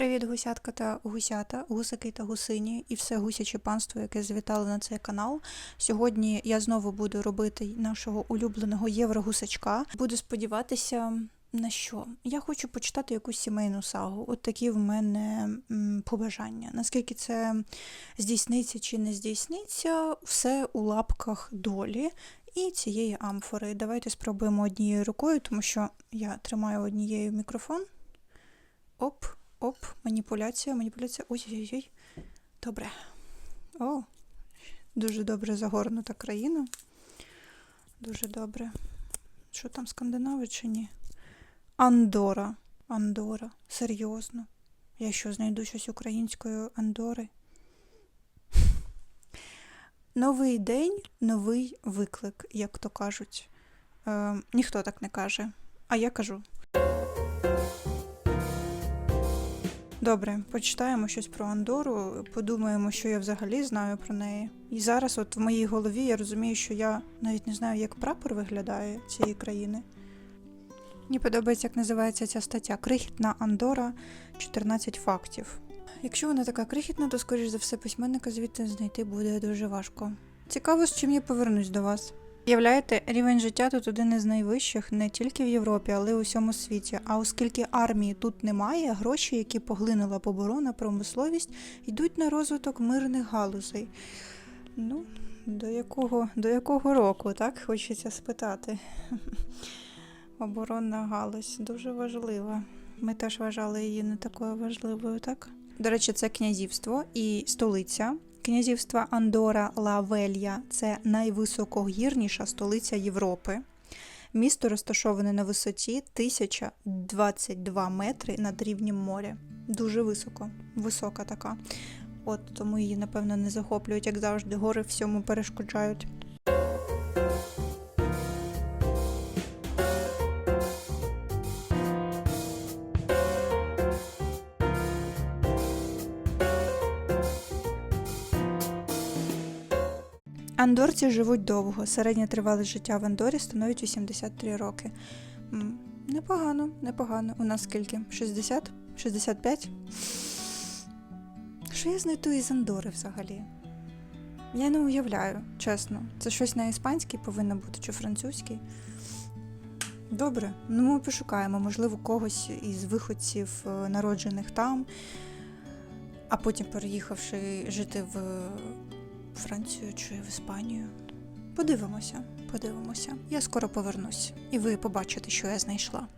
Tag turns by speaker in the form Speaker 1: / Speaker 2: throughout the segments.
Speaker 1: Привіт, гусятка та гусята, гусаки та гусині і все гусяче панство, яке завітало на цей канал. Сьогодні я знову буду робити нашого улюбленого єврогусачка. Буду сподіватися на що? Я хочу почитати якусь сімейну сагу. От такі в мене побажання. Наскільки це здійсниться чи не здійсниться, все у лапках долі. І цієї амфори. Давайте спробуємо однією рукою, тому що я тримаю однією мікрофон. Оп, оп, маніпуляція, маніпуляція. Ой-ой-ой. Добре. О, дуже добре загорнута країна. Дуже добре. Що там, скандинави чи ні? Андора. Андора. Серйозно. Я що, знайду щось українською Андори? Новий день, новий виклик, як то кажуть. Е, ніхто так не каже. А я кажу. Добре, почитаємо щось про Андору, подумаємо, що я взагалі знаю про неї. І зараз, от в моїй голові, я розумію, що я навіть не знаю, як прапор виглядає цієї країни. Мені подобається, як називається ця стаття. Крихітна Андора 14 фактів. Якщо вона така крихітна, то, скоріш за все, письменника звідти знайти буде дуже важко. Цікаво, з чим я повернусь до вас. Уявляєте, рівень життя тут один із найвищих не тільки в Європі, але й у всьому світі. А оскільки армії тут немає, гроші, які поглинула поборона, промисловість, йдуть на розвиток мирних галузей. Ну, до якого, до якого року, так хочеться спитати. Оборонна галузь дуже важлива. Ми теж вважали її не такою важливою, так? До речі, це князівство і столиця. Князівство Андора Лавелья це найвисокогірніша столиця Європи. Місто розташоване на висоті 1022 метри над рівнем моря. Дуже високо, висока така. От тому її, напевно, не захоплюють, як завжди, гори всьому перешкоджають. Андорці живуть довго. Середня тривалість життя в Андорі становить 83 роки. Непогано, непогано. У нас скільки? 60? 65? Що я знайду із Андори взагалі? Я не уявляю, чесно. Це щось на іспанській повинно бути чи французькій. Добре, ну ми пошукаємо, можливо, когось із виходців, е, народжених там, а потім переїхавши жити в Францію чи в Іспанію. Подивимося, подивимося. Я скоро повернусь, і ви побачите, що я знайшла.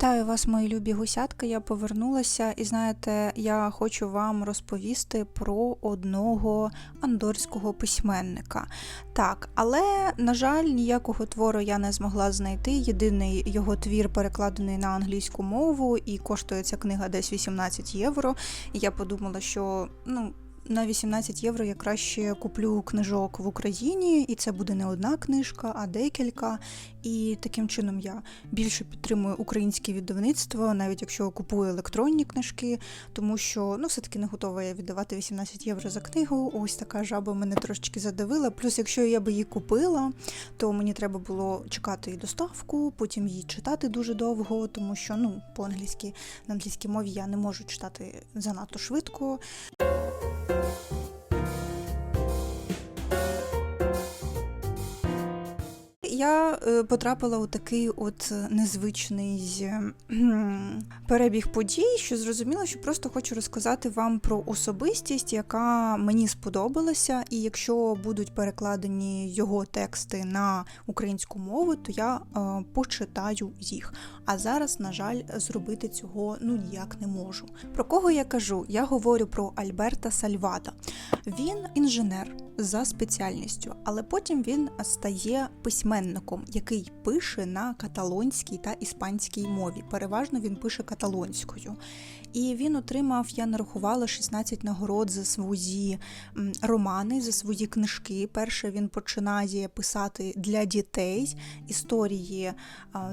Speaker 1: Вітаю вас, мої любі гусятки. Я повернулася, і знаєте, я хочу вам розповісти про одного андорського письменника. Так, але, на жаль, ніякого твору я не змогла знайти. Єдиний його твір перекладений на англійську мову, і коштує ця книга десь 18 євро. І я подумала, що ну. На 18 євро я краще куплю книжок в Україні, і це буде не одна книжка, а декілька. І таким чином я більше підтримую українське видавництво, навіть якщо купую електронні книжки, тому що ну все-таки не готова я віддавати 18 євро за книгу. Ось така жаба мене трошечки задавила. Плюс, якщо я би її купила, то мені треба було чекати і доставку, потім її читати дуже довго, тому що ну по-англійськи на англійській мові я не можу читати занадто швидко. Я е, потрапила у такий от незвичний перебіг подій, що зрозуміла, що просто хочу розказати вам про особистість, яка мені сподобалася, і якщо будуть перекладені його тексти на українську мову, то я е, почитаю їх. А зараз, на жаль, зробити цього ну ніяк не можу. Про кого я кажу? Я говорю про Альберта Сальвата. Він інженер за спеціальністю, але потім він стає письменником, який пише на каталонській та іспанській мові. Переважно він пише каталонською. І він отримав, я нарахувала 16 нагород за свої романи, за свої книжки. Перше він починає писати для дітей історії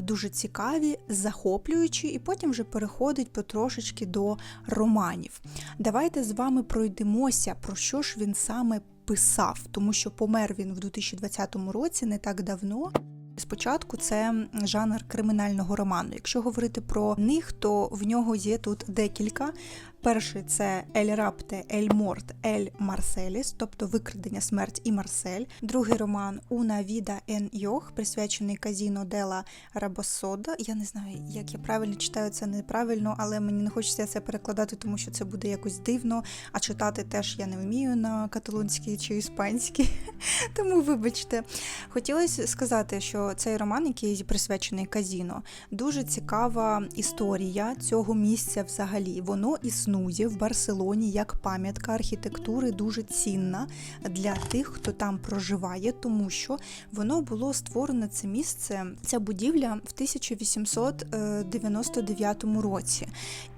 Speaker 1: дуже цікаві, захоплюючі, і потім вже переходить потрошечки до романів. Давайте з вами пройдемося, про що ж він саме писав, тому що помер він в 2020 році, не так давно. Спочатку це жанр кримінального роману. Якщо говорити про них, то в нього є тут декілька. Перший це Ель Рапте, Ель Морт, Ель Марселіс, тобто викрадення, смерть і Марсель. Другий роман Уна Віда Ен Йох, присвячений казіно Дела Рабосода. Я не знаю, як я правильно читаю це неправильно, але мені не хочеться це перекладати, тому що це буде якось дивно. А читати теж я не вмію на каталонській чи іспанській. Тому, вибачте, хотілося сказати, що цей роман, який присвячений казіно, дуже цікава історія цього місця взагалі. Воно існує в Барселоні як пам'ятка архітектури, дуже цінна для тих, хто там проживає, тому що воно було створено це місце, ця будівля в 1899 році.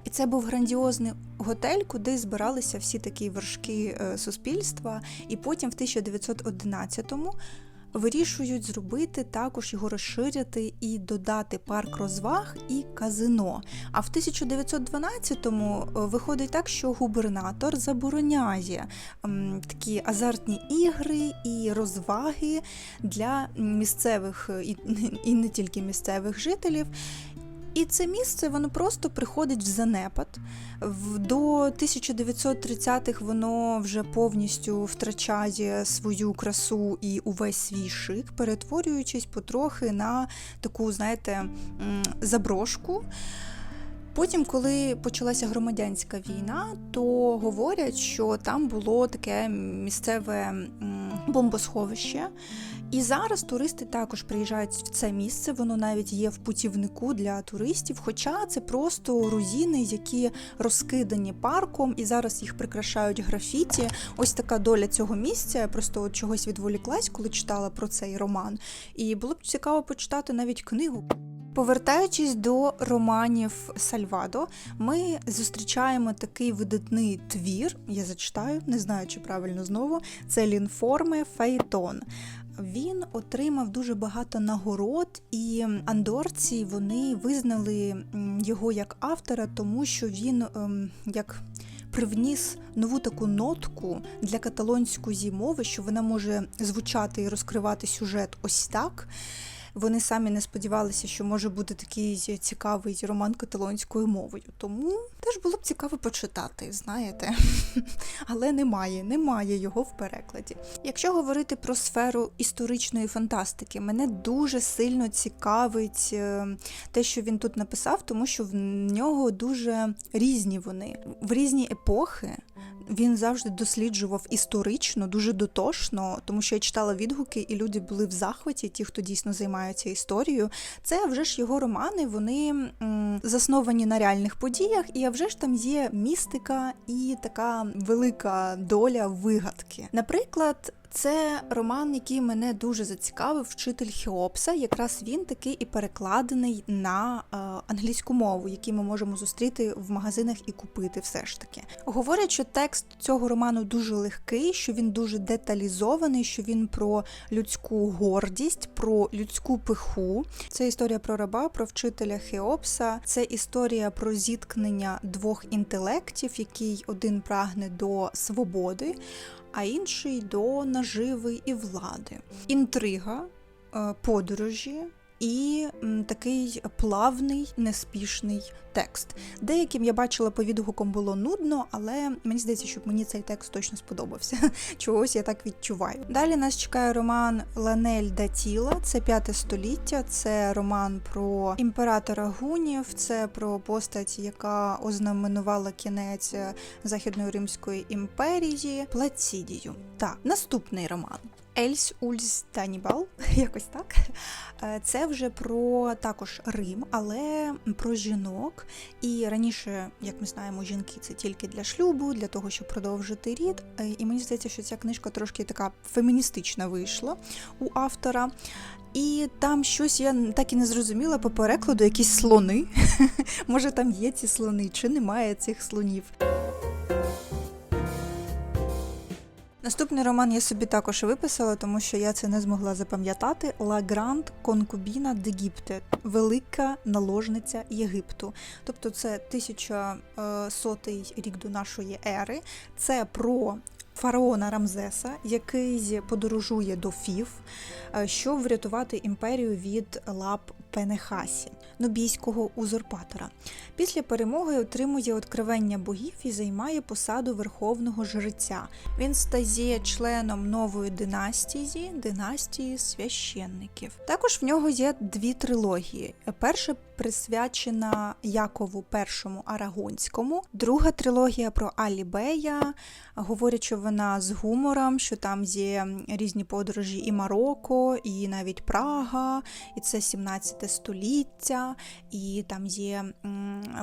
Speaker 1: І це був грандіозний готель, куди збиралися всі такі вершки е, суспільства. І потім в 1911-му вирішують зробити також його розширити і додати парк розваг і казино. А в 1912-му е, виходить так, що губернатор забороняє такі азартні ігри і розваги для місцевих і не тільки місцевих жителів. І це місце воно просто приходить в занепад. До 1930-х воно вже повністю втрачає свою красу і увесь свій шик, перетворюючись потрохи на таку, знаєте, заброшку. Потім, коли почалася громадянська війна, то говорять, що там було таке місцеве бомбосховище. І зараз туристи також приїжджають в це місце, воно навіть є в путівнику для туристів. Хоча це просто руїни, які розкидані парком, і зараз їх прикрашають графіті. Ось така доля цього місця. Я просто от чогось відволіклась, коли читала про цей роман. І було б цікаво почитати навіть книгу. Повертаючись до романів Сальвадо, ми зустрічаємо такий видатний твір. Я зачитаю, не знаю, чи правильно знову. Це Лінформе Фаїтон. Він отримав дуже багато нагород, і андорці вони визнали його як автора, тому що він ем, як привніс нову таку нотку для каталонської мови, що вона може звучати і розкривати сюжет ось так. Вони самі не сподівалися, що може бути такий цікавий роман каталонською мовою. Тому теж було б цікаво почитати, знаєте. Але немає, немає його в перекладі. Якщо говорити про сферу історичної фантастики, мене дуже сильно цікавить е, те, що він тут написав, тому що в нього дуже різні вони в різні епохи. Він завжди досліджував історично, дуже дотошно, тому що я читала відгуки, і люди були в захваті, ті, хто дійсно займаються історією. Це вже ж його романи, вони м, засновані на реальних подіях, і вже ж там є містика і така велика доля вигадки. Наприклад. Це роман, який мене дуже зацікавив, вчитель Хеопса. Якраз він такий і перекладений на е, англійську мову, який ми можемо зустріти в магазинах і купити все ж таки. Говорять, що текст цього роману дуже легкий, що він дуже деталізований, що він про людську гордість, про людську пиху. Це історія про раба, про вчителя Хеопса. Це історія про зіткнення двох інтелектів, який один прагне до свободи, а інший до наживи і влади. Інтрига, е, подорожі. І такий плавний, неспішний текст. Деяким я бачила по відгукам було нудно, але мені здається, що мені цей текст точно сподобався. Чогось я так відчуваю. Далі нас чекає роман Ланель да Тіла, це п'яте століття. Це роман про імператора гунів, це про постать, яка ознаменувала кінець Західної Римської імперії Плацідію. Так, наступний роман. Ельс Ульс Танібал, якось так. Е, Це вже про також Рим, але про жінок. І раніше, як ми знаємо, жінки це тільки для шлюбу, для того, щоб продовжити рід. Е, І мені здається, що ця книжка трошки така феміністична вийшла у автора. І там щось я так і не зрозуміла по перекладу, якісь слони. Може, там є ці слони, чи немає цих слонів. Наступний роман я собі також виписала, тому що я це не змогла запам'ятати. La Grande Concubina d'Egypte – Велика наложниця Єгипту. Тобто це 1100 рік до нашої ери. Це про фараона Рамзеса, який подорожує до Фів, е, щоб врятувати імперію від лап Пенехасі, нубійського узурпатора. Після перемоги отримує откровення богів і займає посаду верховного жреця. Він стає членом нової династії, династії священників. Також в нього є дві трилогії. Перша присвячена Якову І Арагонському, друга трилогія про Алі Бея. Говорять, що вона з гумором, що там є різні подорожі і Марокко, і навіть Прага, і це 17 століття, і там є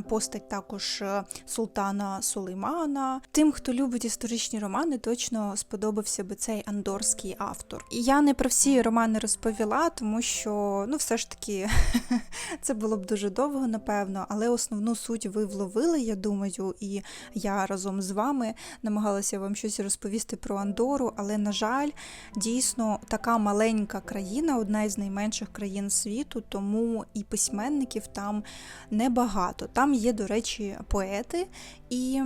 Speaker 1: постать також е, султана Сулеймана. Тим, хто любить історичні романи, точно сподобався би цей андорський автор. І я не про всі романи розповіла, тому що ну, все ж таки це було б дуже довго, напевно, але основну суть ви вловили, я думаю, і я разом з вами намагалася вам щось розповісти про Андору, але, на жаль, дійсно така маленька країна, одна із найменших країн світу, тому і письменників там небагато. Там є, до речі, поети, і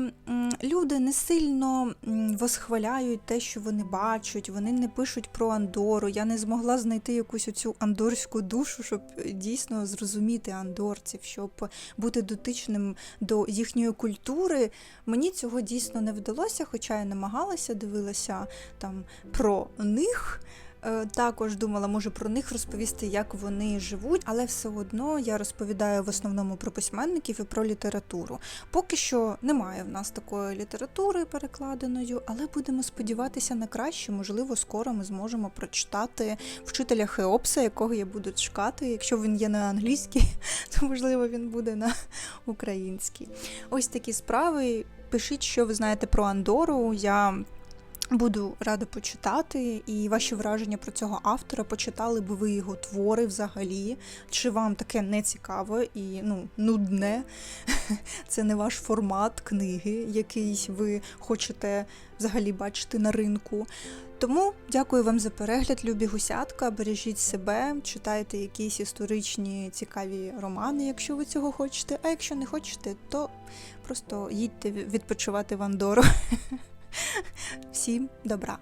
Speaker 1: люди не сильно восхваляють те, що вони бачать, вони не пишуть про Андору. Я не змогла знайти якусь оцю андорську душу, щоб дійсно зрозуміти андорців, щоб бути дотичним до їхньої культури. Мені цього дійсно не вдалося, хоча я намагалася, дивилася там про них. Е, Також думала, може про них розповісти, як вони живуть, але все одно я розповідаю в основному про письменників і про літературу. Поки що немає в нас такої літератури перекладеної, але будемо сподіватися на краще. Можливо, скоро ми зможемо прочитати вчителя Хеопса, якого я буду чекати. Якщо він є на англійській, то можливо він буде на українській. Ось такі справи. Пишіть, що ви знаєте про Андору. Я Буду рада почитати і ваші враження про цього автора. Почитали би ви його твори взагалі. Чи вам таке не цікаво і ну, нудне? Це не ваш формат книги, який ви хочете взагалі бачити на ринку. Тому дякую вам за перегляд, любі гусятка. Бережіть себе, читайте якісь історичні цікаві романи, якщо ви цього хочете. А якщо не хочете, то просто їдьте відпочивати в Андору. Всім добра!